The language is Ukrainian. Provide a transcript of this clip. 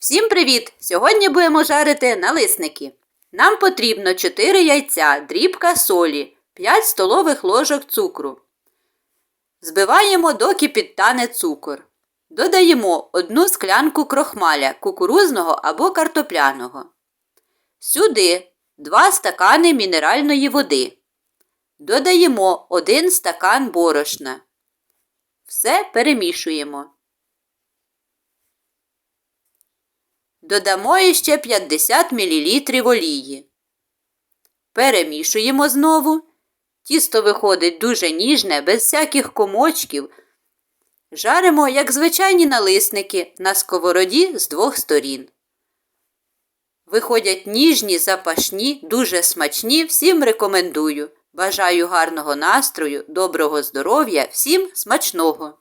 Всім привіт! Сьогодні будемо жарити налисники. Нам потрібно 4 яйця, дрібка солі, 5 столових ложок цукру. Збиваємо, доки підтане цукор. Додаємо 1 склянку крохмаля кукурузного або картопляного. Сюди 2 стакани мінеральної води. Додаємо 1 стакан борошна. Все перемішуємо. Додамо іще 50 мл олії. Перемішуємо знову. Тісто виходить дуже ніжне, без всяких комочків. Жаримо, як звичайні налисники, на сковороді з двох сторін. Виходять ніжні, запашні, дуже смачні. Всім рекомендую. Бажаю гарного настрою, доброго здоров'я, всім смачного!